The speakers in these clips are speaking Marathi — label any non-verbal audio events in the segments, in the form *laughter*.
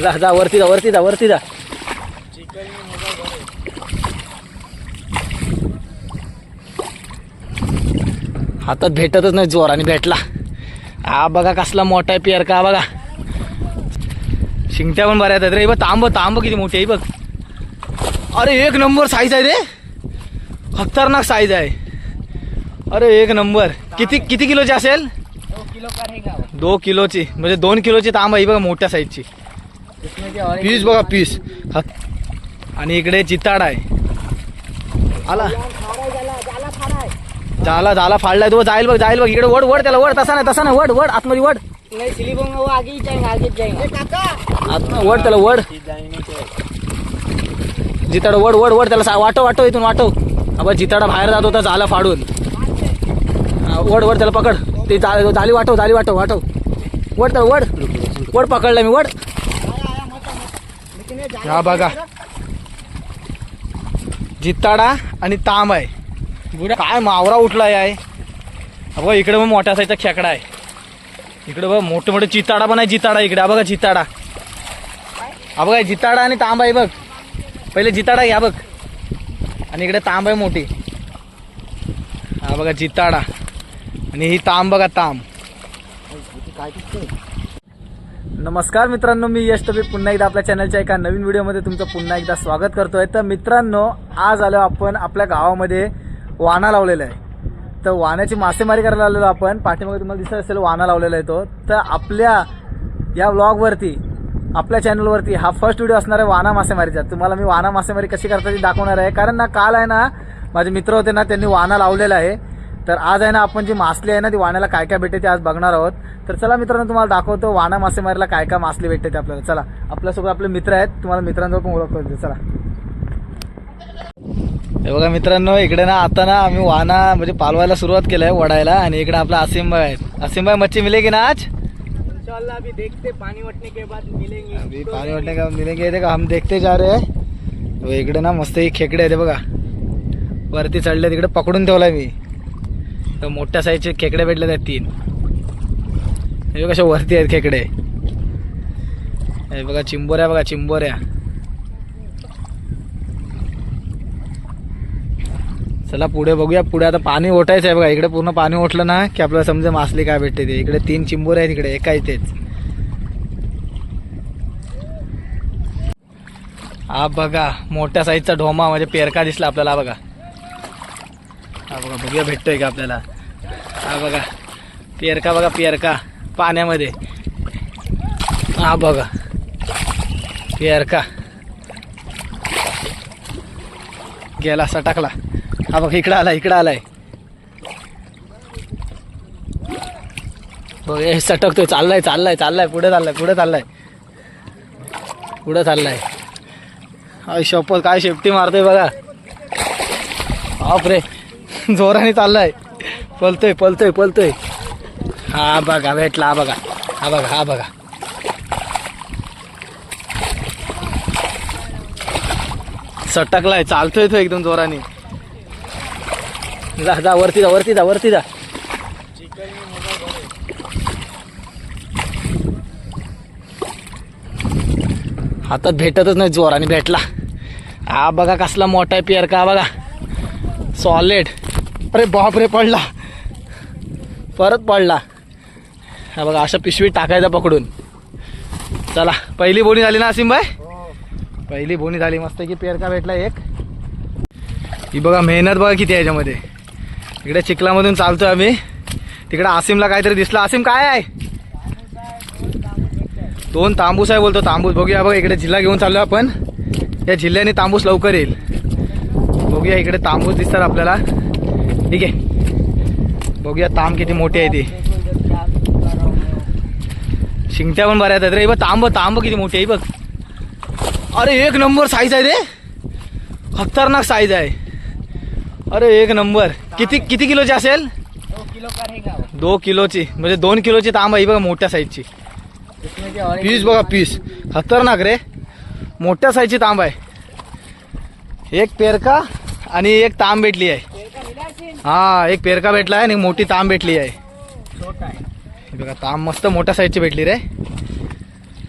जा जा वरती जा वरती जा वरती जा. हातात भेटतच नाही जोराने भेटला. हा बघा कसला मोठा आहे पेर का बघा. शिंगट्या पण बऱ्या आहेत रे. बघ तांब तांब किती मोठी आहे बघ. अरे एक नंबर साईज आहे रे. खतरनाक साईज आहे. अरे एक नंबर. किती किती किलोची असेल? दो किलोची म्हणजे दोन किलोची तांब आहे बघा मोठ्या साईजची पीस बघा पीस. आणि इकडे चिताड आहे. आला. झाला झाला फाडलाय तो. जाईल बघ जाईल बघ. इकडे वड वड त्याला वड. तसा नाही तसा नाही. वड वड. आतमध्ये वड. नहीं आत वड त्याला वड. जिताड वड वड वड त्याला सा- वाटव वाटव इथून वाटव. आपण जिताडा बाहेर जात होता झाला फाडून. वड वड त्याला पकड. ते झाली जाली वाटव जाली वाटव वाटव. वड त्याला वड. वड पकडला मी वड. हा बघा. जिताडा आणि तांब आहे काय मावरा उठला आहे बघा इकडे मग मोठ्या साईजचा खेकडा आहे. इकडे बघ मोठे मोठे चिताडा पण आहे जिताडा इकडे. हा बघा जिताडा. हा बघा जिताडा आणि तांब आहे बघ. पहिले जिताडा घ्या बघ. आणि इकडे तांब आहे मोठी. हा बघा जिताडा. आणि ही तांब बघा तांब. नमस्कार मित्रांनो मी यश तबी पुन्हा एकदा आपल्या चॅनलच्या एका नवीन व्हिडिओमध्ये तुमचं पुन्हा एकदा स्वागत करतोय. तर मित्रांनो आज आलो आपण आपल्या गावामध्ये वाना लावलेला आहे. तर वाण्याची मासेमारी करायला आलेलो आपण. पाठीमागे तुम्हाला दिसत असेल वाना लावलेला आहे तो. तर आपल्या या व्लॉगवरती आपल्या चॅनलवरती हा फर्स्ट व्हिडिओ असणार आहे वाना मासेमारीचा. तुम्हाला मी वाना मासेमारी कशी करता ती दाखवणार आहे. कारण ना काल आहे ना माझे मित्र होते ना त्यांनी वाना लावलेला आहे. तर आज आहे ना आपण जी मासली आहे ना ती वाण्याला काय काय भेटते ते आज बघणार आहोत. तर चला मित्रांनो तुम्हाला दाखवतो वाना मासेमारीला काय काय मासली भेटते ते आपल्याला. चला आपल्यासोबत आपले मित्र आहेत तुम्हाला मित्रांजवळ पण ओळख करतो चला. हे बघा मित्रांनो इकडे ना आता ना आम्ही वाना म्हणजे पालवायला सुरुवात केलं आहे वडायला आणि इकडे आपला असिमबाई आहेत. असिमबाई मच्छी मिलेगी ना आज? अभी देखते पानी वटने के बाद मिलेंगे. अभी पाणी का मिलेंगे. ते का हम देखते जा रे आहे इकडे ना मस्त ही खेकडे आहेत हे बघा. वरती चढले तिकडे पकडून ठेवलाय मी. तर मोठ्या साईजचे खेकडे भेटले आहेत तीन. हे बघा कशा वरती आहेत खेकडे. हे बघा चिंबोऱ्या बघा चिंबोऱ्या. चला पुढे बघूया. पुढे आता पाणी ओठायचं आहे बघा. इकडे पूर्ण पाणी ओठलं ना की आपल्याला समजा मासली काय भेटते ते. इकडे तीन चिंबोरे आहेत इकडे. एका इथेच. हा बघा मोठ्या साईजचा ढोमा म्हणजे पेरका दिसला आपल्याला बघा. हा बघा बघूया भेटतोय का आपल्याला. हा बघा पेरका बघा पेरका पाण्यामध्ये. हा बघा पेरका. गेला सटाकला हा बघा इकडं आलाय इकडं आलाय. बघ हे सटकतोय चाललाय चाललाय चाललाय पुढे चाललाय पुढे चाललाय. पुढे चाललाय. अय शपथ काय शेपटी मारतोय बघा. बापरे. *laughs* जोराने चाललाय. पलतोय पलतोय पलतोय. हा बघा भेटला हा बघा. हा बघा हा बघा. सटकलाय चालतोय तो एकदम जोराने. जा जा वरती जा वरती जा वरती जा. हातात भेटतच नाही जोराने भेटला. हा बघा कसला मोठा आहे पेर का बघा. सॉलिड अरे बापरे पडला. परत पडला. हा बघा अशा पिशवीत टाकायचा पकडून. चला पहिली बोनी झाली ना असिमबाई पहिली बोनी झाली मस्त की पेरका भेटला एक. ही बघा मेहनत बघा किती आहे याच्यामध्ये. इकडे चिखलामधून चालतोय आम्ही. तिकडे आसिमला काहीतरी दिसलं. आसिम काय आहे? दोन तांबूस आहे बोलतो तांबूस. बघूया बघा इकडे जिल्हा घेऊन चाललो आपण. या जिल्ह्याने तांबूस लवकर येईल. बघूया इकडे तांबूस दिसतात आपल्याला. ठीक आहे. बघूया तांब किती मोठी आहे ती. शिंगट्या पण बऱ्या आहेत रे. बघ तांब तांब किती मोठी आहे बघ. अरे एक नंबर साईज आहे रे. खतरनाक साईज आहे. अरे एक नंबर. किती किती किलोची असेल? दो किलो दो किलोची. म्हणजे दोन किलोची तांब आहे बघा मोठ्या साईजची पीस बघा पीस खतरनाक रे. मोठ्या साईजची तांब आहे. एक पेरका आणि एक तांब भेटली आहे. हा एक पेरका भेटला आहे आणि एक मोठी ताम भेटली आहे. बघा ताम मस्त मोठ्या साईजची भेटली रे.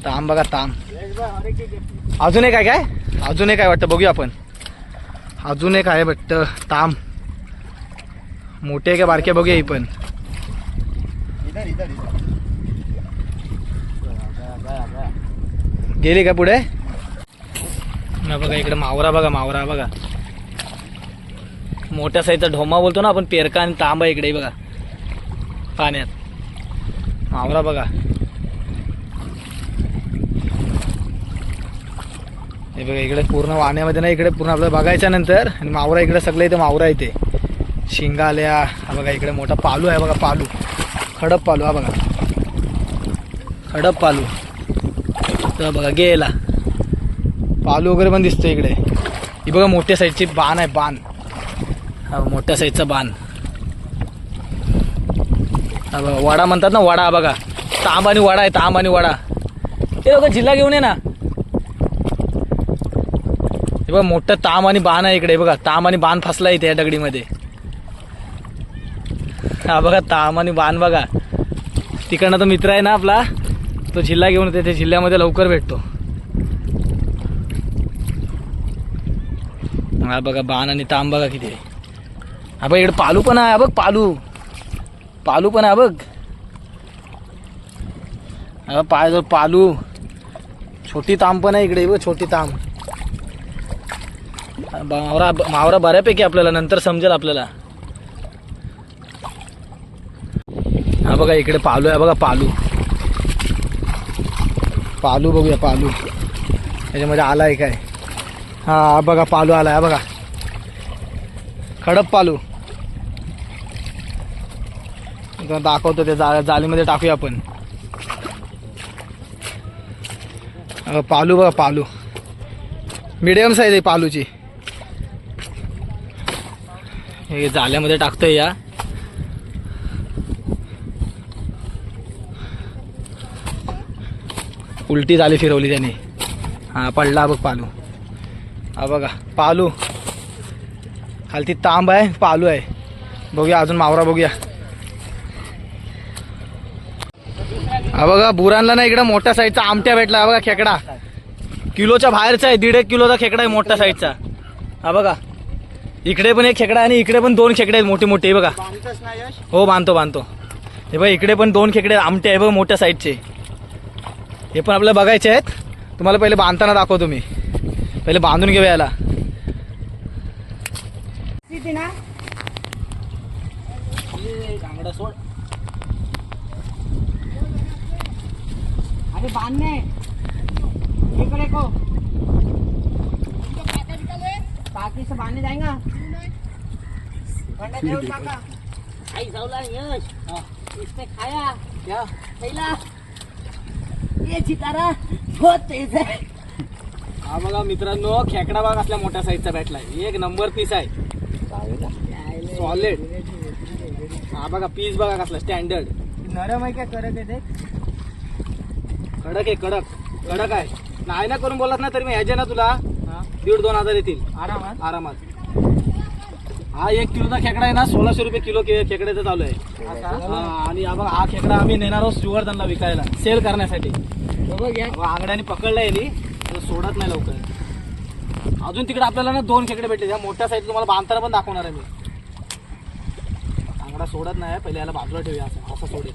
ताम बघा ताम अजून एक आहे काय? अजून एक आहे वाटतं बघूया आपण. अजून एक आहे वाटतं ताम मोठे का बारके बघूया ही पण. गेली का पुढे? ना बघा इकडे मावरा बघा मावरा बघा. मोठ्या साईजचा ढोमा बोलतो ना आपण पेरका आणि तांबा इकडे बघा. पाण्यात. मावरा बघा. हे बघा इकडे पूर्ण वाण्यामध्ये ना इकडे पूर्ण आपल्याला बघायच्या नंतर आणि मावरा इकडे सगळं इथे मावरा इथे. शिंगा आल्या हा बघा इकडे मोठा पालू आहे बघा पालू. खडप पालू हा बघा. खडप पालू. तर बघा गेला. पालू वगैरे पण दिसतो इकडे. ही बघा मोठ्या साईजची बाण आहे बाण. मोठ्या साईजचा बांध वडा म्हणतात ना वडा बघा. तांब आणि वडा आहे तांब आणि वडा. ते लोक जिल्हा घेऊन ये ना. हे बघा मोठं ताम आणि बाण आहे इकडे बघा. ताम आणि बाण फसला इथे या दगडीमध्ये. हा बघा ताम आणि बाण बघा. तिकडनं तो मित्र आहे ना आपला तो जिल्हा घेऊन येते ते जिल्ह्यामध्ये लवकर भेटतो. हा बघा बाण आणि ताम बघा किती आहे. हा इकडे पालू पण आहे बघ पालू. पालू पण आहे बघ. अ पाय पालू. छोटी ताम पण आहे इकडे बघ छोटी ताम मावरा मावरा बऱ्यापैकी आपल्याला नंतर समजेल आपल्याला. हा बघा इकडे पालू आहे बघा पालू. पालू बघूया पालू. त्याच्यामध्ये आला आहे काय? हा बघा पालू आला आहे बघा. खडप पालू. दाखवतो ते जा जाळीमध्ये टाकूया आपण. पालू बघा पालू. मिडियम साईज आहे पालूची. हे जाल्यामध्ये टाकतोय या. उलटी जाली फिरवली त्याने. हा पडला बघ पालू. हा बघा पालू. खालती तांब आहे पालू आहे. बघूया अजून मावरा बघूया. हा बघा बुरानला ना इकडे मोठ्या साईजचा आमट्या भेटला. हा बघा खेकडा. किलोच्या बाहेरचा आहे दीड एक किलोचा खेकडा आहे मोठ्या साईजचा हा बघा. इकडे पण एक खेकडा आहे आणि इकडे पण दोन खेकडे आहेत मोठे मोठे हे बघा. हो बांधतो बांधतो. हे बघा इकडे पण दोन खेकडे आमटे आहे बघा मोठ्या साईजचे हे पण आपल्याला बघायचे आहेत. तुम्हाला पहिले बांधताना दाखवतो मी पहिले बांधून घेऊया याला. सोड. अरे बांधने इकडे को बाकी से बांधने जाएगा। आई जाऊला यश। इसने खाया। क्या? ये चितारा बहुत तेज है। हा बघा मित्रांनो खेकडा बाग असल्या मोठ्या साईजचा भेटलाय एक नंबर पीस आहे. सॉलिड हा बघा पीस बघा कसला स्टँडर्ड नरम आहे का करत आहे ते? कडक आहे कडक. कडक आहे. नाही ना करून बोलत ना तरी मी ह्याचे ना तुला दीड दोन हजार येतील. आरामात? आरामात. हा एक किलोचा खेकडा आहे ना सोळाशे रुपये किलो के- खेकड्याचं चालू आहे. हा, आणि हा बघा हा खेकडा आम्ही नेणार आहोत शिवर्धनला विकायला. सेल करण्यासाठी. बघ आंगड्याने पकडला तर सोडत नाही लवकर. अजून तिकडे आपल्याला ना दोन खेकडे भेटले. मोठ्या साईज तुम्हाला बांधताना पण दाखवणार आहे मी. आंगडा सोडत नाही पहिले याला बाजूला ठेवूया असं असं सोडेल.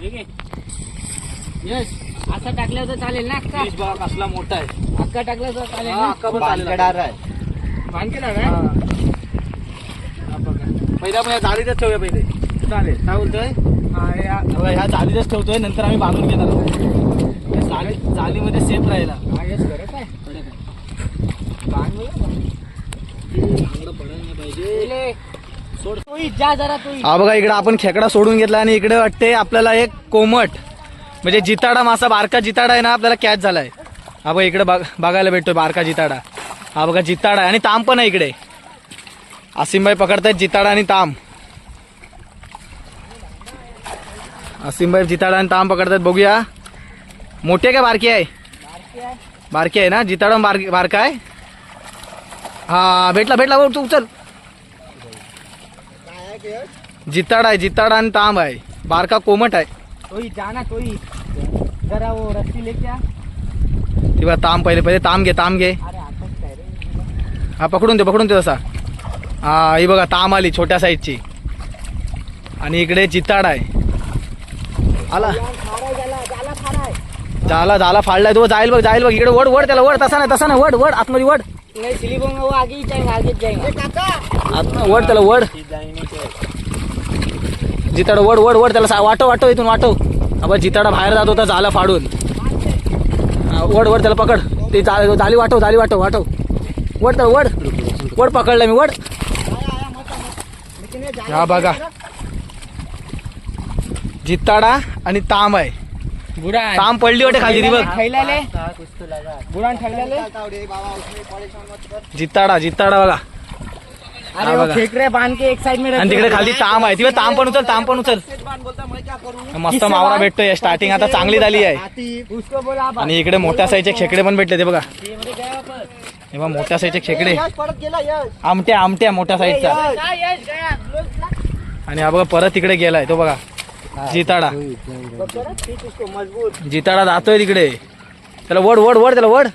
ठीक आहे. यश असं टाकलं तर चालेल ना अक्का बघा कसला मोठा आहे. अक्का टाकलं तर चालेल हा, ना? अक्का पण चालेल. आता. बांधकेला हा. हा, बघा. पहिले आपण या जाळीतच ठेवूया पहिले. चालेल. काय बोलतोय? हा हे बघा, ह्या जाळीतच ठेवतोय नंतर आम्ही बांधून घेणार आहोत. या जाळी जाळीमध्ये सेफ राहिला हा यश करत आहे? बांध सोड. जा जरा तू हा बघा इकडे आपण खेकडा सोडून घेतला आणि इकडे वाटते आपल्याला एक कोमट. म्हणजे जिताडा मासा बारका जिताडा आहे ना आपल्याला कॅच झालाय. हा बघा इकडे बघ- बघायला भेटतोय बारका जिताडा. हा बघा जिताडा आहे आणि ताम पण आहे इकडे. आसिमबाई पकडतायत जिताडा आणि ताम. आसिमबाई जिताडा आणि ताम पकडतायत बघूया. मोठे काय बारकी आहे? बारकी आहे ना? जिताडा बार बारका आहे? हा भेटला भेटला बघ, तू उचल जिताडा आहे जिताडा आणि तांब आहे. बारका कोमट आहे. तोही जा ना तोही. जरा वो रस्सी लेके आ ती बघा ताम पहिले पहिले ताम घे ताम घे. अरे आता काय रे? हा पकडून दे पकडून दे तसा. हा ही बघा ताम आली छोट्या साईजची. आणि इकडे चिताड आहे. आला. खाराय झाला झाला खाराय झाला झाला फाडलाय तो जाईल बघ जाईल बघ. इकडे वड वड त्याला वड. तसा नाही तसा नाही वड वड. आतमध्ये वड. नहीं स्लीपों वो आगे ही जाएंगे आगे जाएंगे काका. आत वड त्याला वड. जिताड वड वड वड त्याला सा- वाटव वाटव इथून वाटव आपण जिताडा बाहेर जात होता झाला फाडून. वड वड त्याला पकड. ते जाली वाटव जाली वाटव वाटव वड त्याला वड. वड पकडलं मी वड. हा बघा. जिताडा आणि ताम आहे. ताम पडली वाटे खाली बघ. ठैलाले जिताडा जिताडा बघा हा वो बघा. फेंक रहे बांध के एक साइड में आणि तिकडे खाली ताम आहे. तिकडे ताम पण उचल ताम पण उचल. मस्त मावरा भेटतोय स्टार्टिंग आता चांगली झाली आहे. उसको बोला आप आणि इकडे मोठ्या साईजचे खेकडे पण भेटले ते बघा. हे बघा मोठ्या साईजचे खेकडे. परत गेला यश. आमट्या आमट्या मोठ्या साईजचा. आणि हा बघा परत तिकडे गेलाय तो बघा. जिताडा. मजबूत जिताडा जातोय तिकडे. त्याला वड वड वड त्याला वड.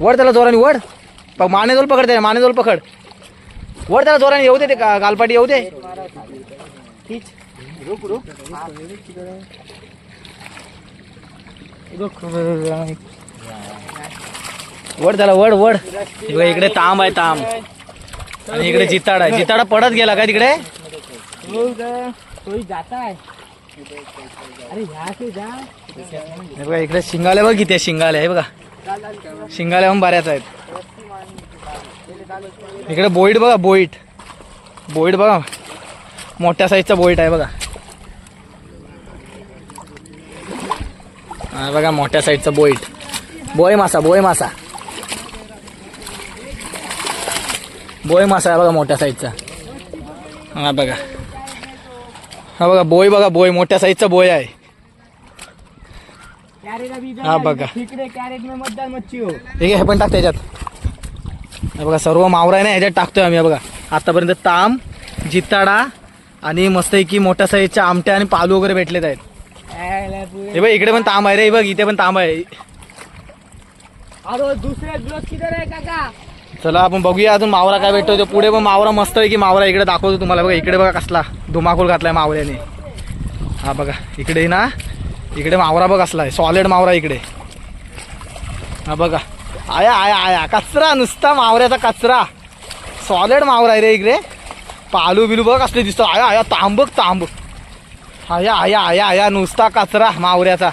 वड त्याला जोराने वड. मानेजोल पकड त्याने मानेजोल पकड. वड त्याला जोराने येऊ दे ते का- गालपाटी येऊ दे. वड त्याला वड वड इकडे ताम आहे ताम आणि इकडे जिताडा आहे. जिताडा पडत गेला का तिकडे? जाता इकडे शिंगाले बघ किती शिंगाले हे बघा. शिंगाले पण बऱ्याच आहेत. इकडे बोईट बघा बोईट बोईट बघा. मोठ्या साईजचा बोईट आहे बघा. हा बघा मोठ्या साईजचा बोईट बोय मासा बोय मासा. बोय मासा आहे बघा मोठ्या साईजचा हा बघा. हा बघा बोय बघा बोय मोठ्या साईजचा बोय आहे. हाँ, बगा। ठीक हो. आहे पण टाक त्याच्यात. हे बघा सर्व मावरा आहे ना ह्याच्यात टाकतोय आम्ही बघा. आतापर्यंत ताम जिताडा आणि मस्तपैकी मोठ्या साईजच्या आमट्या आणि पालू वगैरे भेटलेत आहेत. हे बघ इकडे पण तांब आहे रे बघ इथे पण तांब आहे. है काका? चला आपण बघूया अजून मावरा काय भेटतोय. तो पुढे पण मावरा मस्त आहे की मावरा इकडे दाखवतो तुम्हाला. बघा इकडे बघा कसला धुमाकूल घातलाय मावऱ्याने. हा बघा इकडे ना इकडे मावरा बघ असलाय सॉलिड मावरा इकडे. हा बघा. आया आया आया. कचरा नुसता मावऱ्याचा कचरा. सॉलिड मावरा आहे रे इकडे. पालू बिलू बघ असले दिसतो आया आया तांबक तांबक. आया आया आया आया. नुसता कचरा मावऱ्याचा.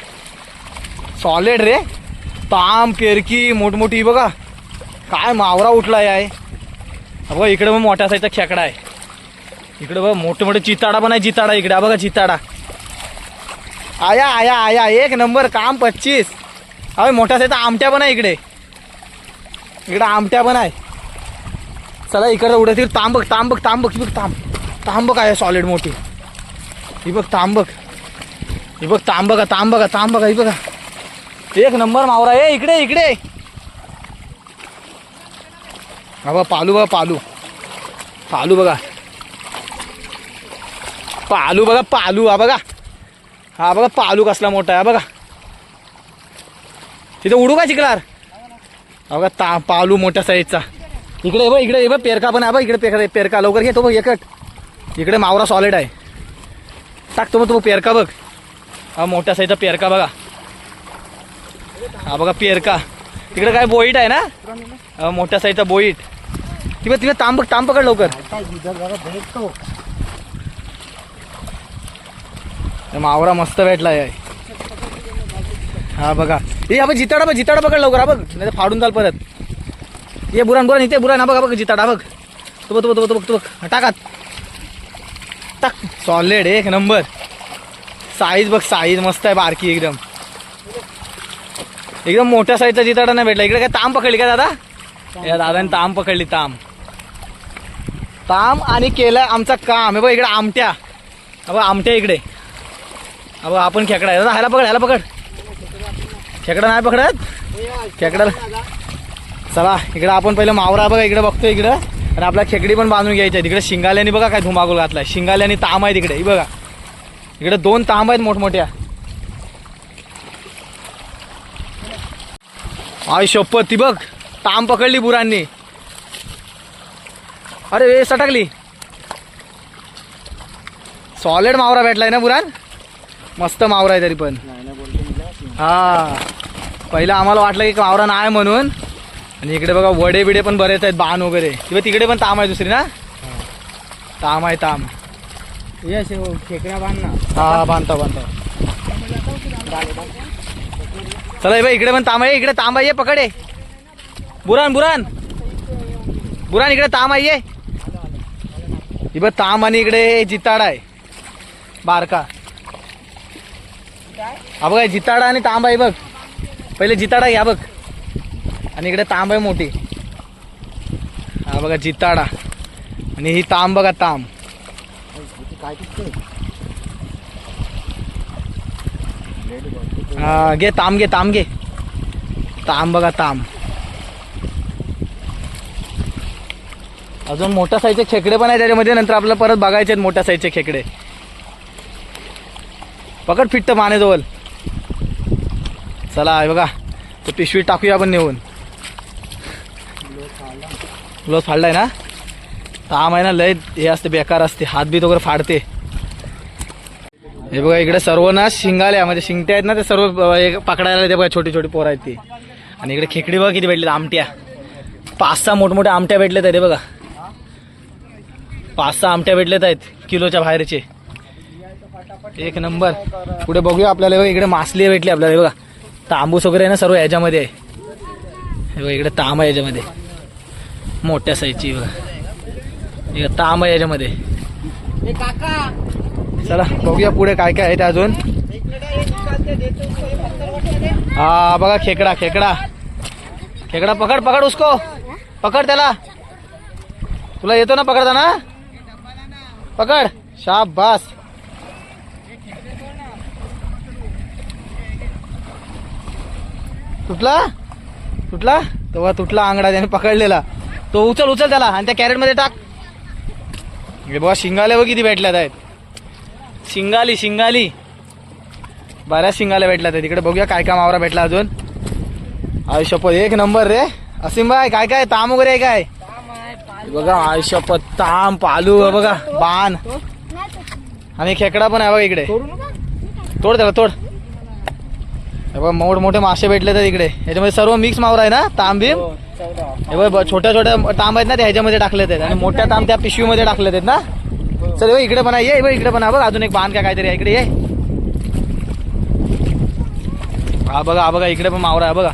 सॉलिड रे. तांब केरकी मोठमोठी बघा. काय मावरा उठला आहे. बघा इकडे मग मोठ्या साईजचा खेकडा आहे. इकडे बघा मोठे मोठे चिताडा पण आहे चिताडा इकडे. बघा चिताडा. आया आया आया. एक नंबर काम पच्चीस. अरे मोठ्या साईजचा आमट्या पण आहे इकडे. इकडं आमट्या पण आहे. चला इकडे उडत तिकडे तांबक तांबक तांबक ही बघ तांब तांबक आहे सॉलिड मोठी. ही बघ तांबक. ही बघ तांबका तांबका तांबका ही बघा. एक नंबर मावरा आहे इकडे इकडे. हा पालू बघा पालू. पालू बघा. पालू बघा पालू हा बघा. हा बघा पालू कसला मोठा आहे बघा. तिथे उडू का चिकलार अगं ता पालू मोठ्या साईजचा. इकडे बघ इकडे बघ पेरका पण आहे बघ इकडे पेरका पेरका. लवकर घे तो बघ एकट इकडे मावरा सॉलिड आहे. टाकतो मग तू पेरका बघ. हा मोठ्या साईजचा पेरका बघा. हा बघा पेरका. तिकडे काय बोईट आहे ना? मोठ्या साईजचा बोईट. तिकडे तिकडे तांब तांब पकड लवकर. मावरा मस्त भेटला आहे हा बघा. हे आपण जिताडा बघ जिताडा पकड लवकर बघ. नाही फाडून जाल परत. ये बुरान बुरान इथे बुरान बघा बघ जिताडा बघ. तो बघ तो बघ तो बघ बघ टाकात टाक सॉलिड एक नंबर. साईज बघ साईज मस्त आहे बारकी एकदम. एकदम मोठ्या साईजचा जिताडा नाही भेटला. इकडे काय ताम पकडली का दादा? या दादाने ताम पकडली ताम. ताम आणि केलं आमचा काम. हे बघ इकडे आमट्या. अबा आमट्या इकडे. अबो आपण खेकडा दादा, ह्याला पकड ह्याला पकड. खेकडा नाही पकडत? खेकडा चला इकडं आपण पहिलं मावरा बघा इकडे बघतो इकडं. आणि आपला खेकडी पण बांधून घ्यायची आहे. तिकडे शिंगाल्याने बघा काय धुमाकूल घातलाय. शिंगाल्याने ताम आहे तिकडे बघा. इकडे दोन तांब आहेत मोठमोठ्या. आय शपथ ती बघ. ताम पकडली बुरांनी. अरे वे सटकली. सॉलिड मावरा भेटलाय ना बुरान? मस्त मावरा आहे तरी पण. हा. पहिला आम्हाला वाटलं की मावरा नाही म्हणून. आणि इकडे बघा वडे बिडे पण बरेच आहेत बाण वगैरे. किंवा तिकडे पण ताम आहे दुसरी ना? ताम आहे ताम. ये शेव खेकडा बांध ना. हा बांधता बांधता. चला बाई इकडे पण ताम आहे इकडे तांब आहे ये पकडे बुरान बुरान. बुरान इकडे ताम आहे ये. ताम आणि इकडे जिताडा आहे. बारका. हा बघा जिताडा आणि तांब आहे बघ. पहिले जिताडा या बघ. आणि इकडे तांब आहे मोठी. हा बघा जिताडा. आणि ही तांब बघा तांब. काय हा घे ताम घे ताम घे. ताम बघा ताम अजून मोठ्या साईजचे खेकडे पण आहे त्याच्यामध्ये नंतर आपल्याला परत बघायचे आहेत मोठ्या साईजचे खेकडे. पकड फिटतं मानेजवळ. चला बघा. तो पिशवी टाकूया आपण नेऊन. ग्लोव्ह फाडलाय ना? ताम आहे ना लय हे असते बेकार असते. हात बीत वगैरे फाडते. हे बघा इकडे सर्व ना शिंगाल्या म्हणजे शिंगट्या आहेत ना ते सर्व पकडायला ते बघा छोटी छोटी पोरं आहेत ती. आणि इकडे खेकडी बघा किती भेटलेत आमट्या. पाच सहा मोठमोठ्या आमट्या भेटलेत आहेत बघा. पाच सहा आमट्या भेटलेत आहेत किलोच्या बाहेरचे. एक नंबर. पुढे बघूया आपल्याला. बघा इकडे मासली भेटली आपल्याला. बघा तांबूस वगैरे आहे ना सर्व आहे बघा इकडे तांब आहे याच्यामध्ये. मोठ्या साईजची बघा. इकडे तांब आहे याच्यामध्ये. चला बघूया पुढे काय काय आहे ते अजून. हा बघा खेकडा खेकडा. खेकडा पकड पकड उसको. पकड त्याला. तुला येतो ना पकडता ना पकड. शाबास. तुटला? तुटला? तेव्हा तुटला आंगडा त्याने पकडलेला. तो उचल उचल त्याला आणि त्या कॅरेटमध्ये टाक. हे बघा शिंगाले बघ किती भेटल्यात आहेत. शिंगाली शिंगाली. बऱ्याच शिंगाल्या भेटल्या आहेत. तिकडे बघूया काय काय मावरा भेटला अजून. आयुष्यपत एक नंबर रे. असीम भाई काय काय ताम वगैरे आहे काय? बघा आयुष्यपत ताम पालू बघा बाण. आणि खेकडा पण आहे बघा इकडे. तोड त्याला तोड. बघा मोठ मोठे मासे भेटले तर इकडे. याच्यामध्ये सर्व मिक्स मावरा आहे ना? ताम बीम हो, हे बघ छोट्या छोट्या तांब आहेत ना ते ह्याच्यामध्ये टाकले आहेत. आणि मोठ्या तांब त्या पिशवीमध्ये टाकले आहेत ना? चल हे बघ इकडे पण आहे ये बघ इकडे पण आहे बघ अजून एक बांध का काहीतरी आहे. इकडे ये. हा बघा हा बघा इकडे पण मावरा आहे बघा.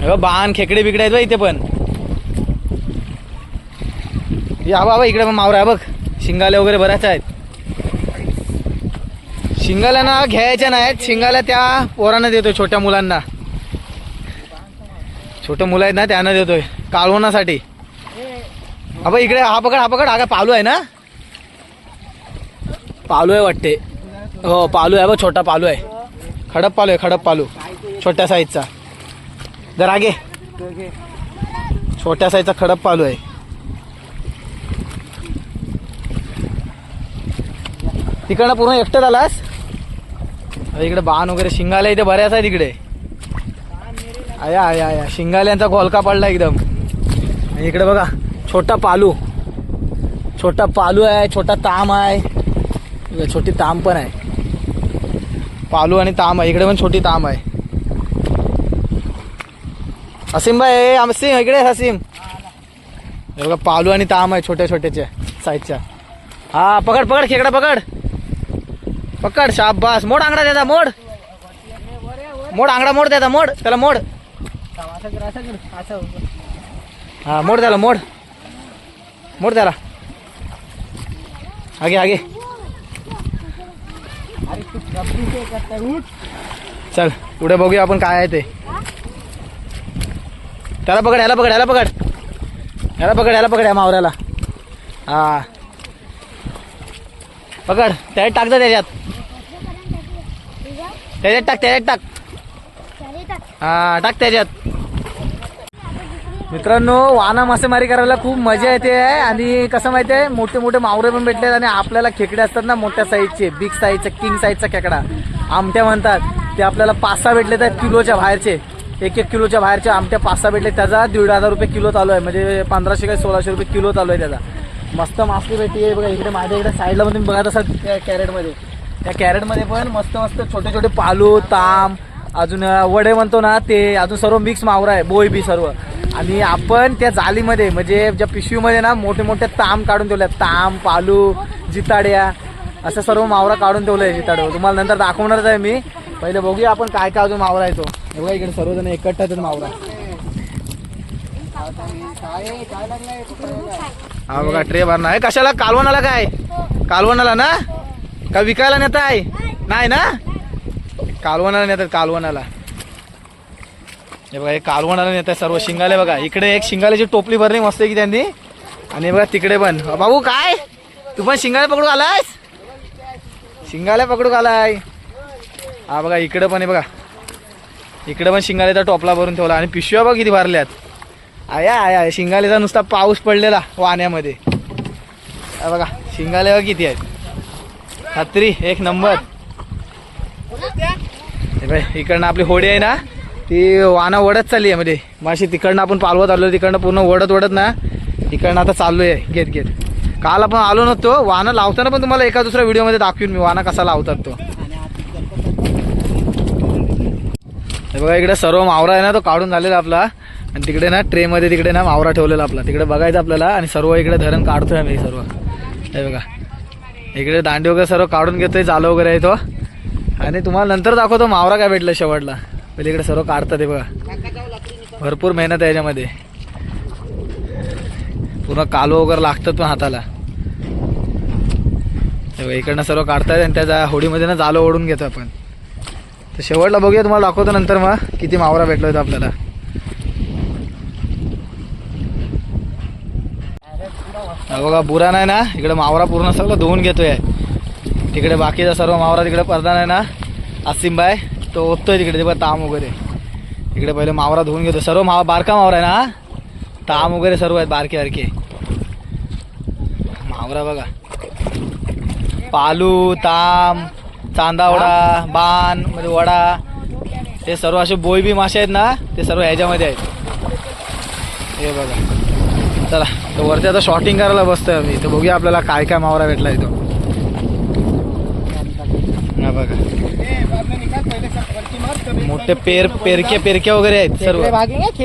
हे बघ बाण खेकडे बिकडे आहेत बघ इथे पण. या बाबा इकडे पण मावरा आहे बघ. शिंगाले वगैरे बऱ्याच आहेत. शिंगाला ना घ्यायच्या नाहीत. शिंगाला त्या पोरांना देतोय छोट्या मुलांना. छोटे मुलं आहेत ना त्यांना देतोय काळवणासाठी. अबा इकडे हा पकड हा पकड. हा काय पालू आहे ना? पालू आहे वाटते. हो पालू आहे बघ छोटा पालू आहे. खडप पालू आहे खडप पालू. छोट्या साईजचा जर आगे. छोट्या साईजचा खडप पालू आहे. तिकडनं पूर्ण एकटं आलास इकडे बाण वगैरे शिंगाल्या इथे बऱ्याच आहे इकडे. आया आया आया. शिंगाल्यांचा घोलका पडला एकदम. आणि इकडे बघा छोटा पालू. छोटा पालू आहे छोटा ताम आहे. छोटी ताम पण आहे. पालू आणि ताम आहे. इकडे पण छोटी ताम आहे. हसीम भाई असीम इकडे आहे बघा पालू आणि ताम आहे छोट्या छोट्याच्या साईजच्या. हा पकड पकड खेकडा पकड. पकड शाबास. मोड आंगडा त्याचा मोड. मोड आंगडा मोड त्याचा मोड. त्याला मोड. हा मोड त्याला मोड. मोड त्याला. आगे आगे. चल पुढे बघूया आपण काय आहे ते. त्याला पकड ह्याला पकड ह्याला पकड. ह्याला पकड ह्याला पकड या मावऱ्याला. हा. पकड त्याच्यात टाकतं त्याच्यात. त्याच्यात टाक त्याच्यात टाक. हा टाक त्याच्यात. मित्रांनो वाना मासेमारी करायला खूप मजा येते आहे आणि कसं माहिती आहे मोठे मोठे मावरे पण भेटले आणि आपल्याला खेकडे असतात ना मोठ्या साईजचे बिग साईजचा किंग साईजचा खेकडा. आमट्या म्हणतात ते आपल्याला पाच सहा भेटले आहेत किलोच्या बाहेरचे. एक एक किलोच्या बाहेरचे आमट्या पाच सहा भेटले त्याचा दीड हजार रुपये किलो चालू आहे. म्हणजे पंधराशे काय सोळाशे रुपये किलो चालू आहे त्याचा. मस्त मासे भेटी बघा इकडे माझ्या इकडे साईडला पण तुम्ही बघत असाल त्या कॅरेटमध्ये त्या कॅरेटमध्ये पण मस्त मस्त छोटे छोटे पालू ताम अजून वडे म्हणतो ना ते अजून सर्व मिक्स मावरा आहे बोय बी सर्व. आणि आपण त्या जालीमध्ये म्हणजे ज्या पिशवीमध्ये ना मोठे मोठे ताम काढून ठेवले ताम पालू जिताड्या असं सर्व मावरा काढून ठेवलं आहे जिताड्यावर. तुम्हाला नंतर दाखवणारच आहे मी. पहिले बघूया आपण काय काय अजून मावरा येतो बघा इकडे सर्वजण एकट्ठा येतात मावरा. हा बघा ट्रे भरणा आहे कशाला? कालवणाला काय? कालवणाला ना? का विकायला नेताय? आहे नाही ना? कालवणाला नेतात कालवणाला. हे बघा हे कालवणाला नेत सर्व शिंगाले बघा. इकडे एक शिंगाल्याची टोपली भरली मस्त की त्यांनी. आणि बघा तिकडे पण. बाबू काय? तू पण शिंगाले पकडू आलायस? शिंगाला पकडू आलाय. हा बघा इकडे पण आहे बघा. इकडे पण शिंगालेचा टोपला भरून ठेवला. आणि पिशव्या बघ किती भरल्यात. आया आया शिंगालेचा नुसता पाऊस पडलेला वाण्यामध्ये. बघा शिंगाले बघा किती आहेत. खात्री एक नंबर. हे इकडनं आपली होडी आहे ना ती वाना ओढत चालली आहे मध्ये माशी तिकडनं आपण पालवत आलो तिकडनं पूर्ण ओढत ओढत ना इकडनं आता चाललो आहे घेत घेत. काल आपण आलो नव्हतो वाना लावताना पण तुम्हाला एका दुसऱ्या व्हिडिओमध्ये दाखवीन मी वाना कसा लावतात तो. हे बघा इकडे सर्व मावरा आहे ना तो काढून झालेला आपला. आणि तिकडे ना ट्रेमध्ये तिकडे ना मावरा ठेवलेला आपला. तिकडे बघायचं आपल्याला आणि सर्व इकडे धरण काढतोय आम्ही सर्व. हे बघा. इकडे दांडी वगैरे सर्व काढून घेतोय जालो वगैरे आहे तो. आणि तुम्हाला नंतर दाखवतो मावरा काय भेटला शेवटला. पहिले इकडे सर्व काढतात हे बघा. भरपूर मेहनत आहे याच्यामध्ये. पूर्ण कालो वगैरे लागतात पण हाताला. इकडनं सर्व काढतायत आणि त्या जा- होडीमध्ये ना जालो ओढून घेतो आपण. तर शेवटला बघूया तुम्हाला दाखवतो नंतर मग किती मावरा भेटला होता आपल्याला हा बघा बुरा नाही ना? इकडे मावरा पूर्ण सगळं धुवून घेतोय. तिकडे बाकीचा सर्व मावरा तिकडे पडदा आहे ना? आसिमबाय तो ओततोय तिकडे ते बघा ताम वगैरे. इकडे पहिले मावरा धुवून घेतो सर्व मावा बारका मावरा आहे ना? ताम वगैरे सर्व आहेत बारके बारके. मावरा बघा. पालू ताम चांदावडा बाण म्हणजे वडा. हे सर्व असे बोईबी मासे आहेत ना? ते सर्व ह्याच्यामध्ये आहेत. हे बघा. चला तर वरती आता शॉटिंग करायला बसतोय आम्ही. तर बघूया आपल्याला काय काय मावरा भेटला इथं. हा बघा. मोठे पेर पेरके पेरके वगैरे आहेत सर्व. बघा. कॅरेट.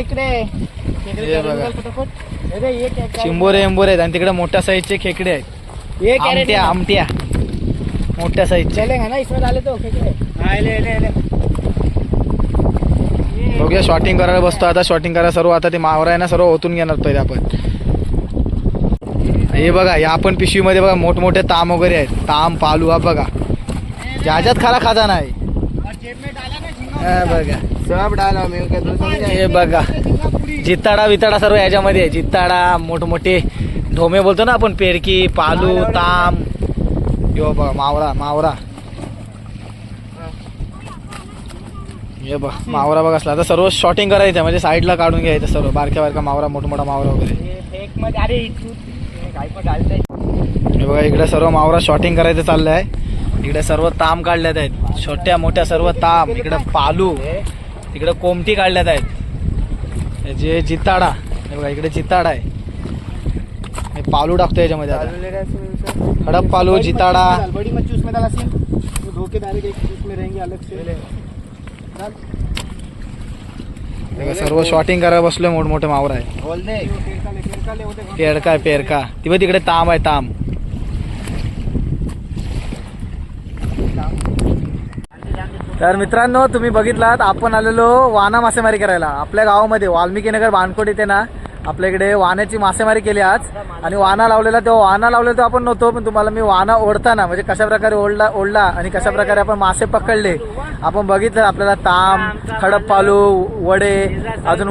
चिंबोरे एंबोरे आहेत. आणि तिकडे मोठ्या साईजचे खेकडे आहेत. आमट्या आमट्या. मोठ्या साईजचे चलेगा ना इसमें डाले तो खेकडे. ले ले ले बघूया शॉटिंग करायला बसतो. आता शॉटिंग करायला सर्व आता ते मावरा आहे ना सर्व ओतून घेणार पहिले आपण. हे बघा या आपण पिशवीमध्ये बघा मोठमोठे ताम वगैरे आहेत. ताम पालू हा बघा. ज्याच्यात खाला खजाना आहे बघा. सब डाला हे बघा. जित्ताडा विताडा सर्व याच्यामध्ये आहे जित्ताडा मोठमोठे ढोमे बोलतो ना आपण पेरकी पालू ताम. यो बघा मावरा मावरा. हे बघ मावरा बघ असला. आता सर्व शॉटिंग करायचं म्हणजे साईडला काढून घ्यायचं सर्व. बारक्या बारक्या मावरा मोठमोठा मावरा वगैरे. हे बघा इकडे सर्व मावरा शॉटिंग करायचं चाललंय. आहे इकडे सर्व ताम काढल्यात आहेत. छोट्या मोठ्या सर्व ताम. इकडे पालू. इकडे कोमटी काढल्यात आहेत. जे जिताडा. हे बघा इकडे जिताडा आहे. हे पालू टाकतो याच्यामध्ये आता. हडप पालू जिताडा. बड़ी मच्छी उसमें डाला सिम वो धो के डायरेक्ट एक पीस में रहेंगे अलग से. डाल. बघा, सर्व शॉटिंग करायला बसलोय मोठमोठे मावरा आहे. पेरका पेरका ले वो देखो पेरका आहे पेरका. ती बघ तिकडे ताम आहे ताम तर मित्रांनो तुम्ही बघितलात आपण आलेलो वाना मासेमारी करायला. आपल्या गावामध्ये वाल्मिकीनगर बाणकोट इथे ना आपल्या इकडे वाहनाची मासेमारी केली आज. आणि वाना लावलेला तेव्हा वाहना लावलेला तो आपण नव्हतो पण तुम्हाला मी वाहना ओढताना म्हणजे कशा प्रकारे ओढला ओढला आणि कशा प्रकारे आपण मासे पकडले आपण बघितलं आपल्याला ताम खडप पालू वडे अजून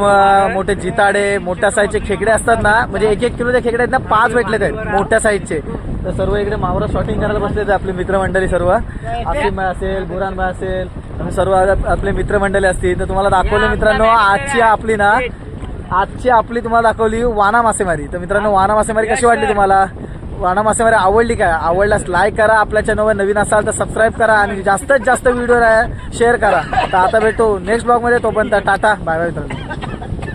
मोठे जिताडे मोठ्या साईजचे खेकडे असतात ना म्हणजे एक एक किलोचे खेकडे आहेत ना पाच भेटले आहेत मोठ्या साईजचे तर सर्व इकडे मावरा शॉटिंग करायला बसले ते आपली मित्रमंडळी सर्व. आसिम भाई असेल बुरान भाई असेल आणि सर्व आपले मित्रमंडळी असतील. तर तुम्हाला दाखवलं मित्रांनो आजची आपली ना आजची आपली तुम्हाला दाखवली वाना मासेमारी. तर मित्रांनो वाना मासेमारी कशी वाटली तुम्हाला? वाना मासेमारी आवडली काय आवडल्यास लाईक करा आपल्या चॅनलवर नवीन असाल तर सबस्क्राईब करा आणि जास्तीत जास्त व्हिडिओ शेअर करा. तर आता भेटू नेक्स्ट ब्लॉगमध्ये तोपर्यंत टाटा बाय बाय मित्रांनो.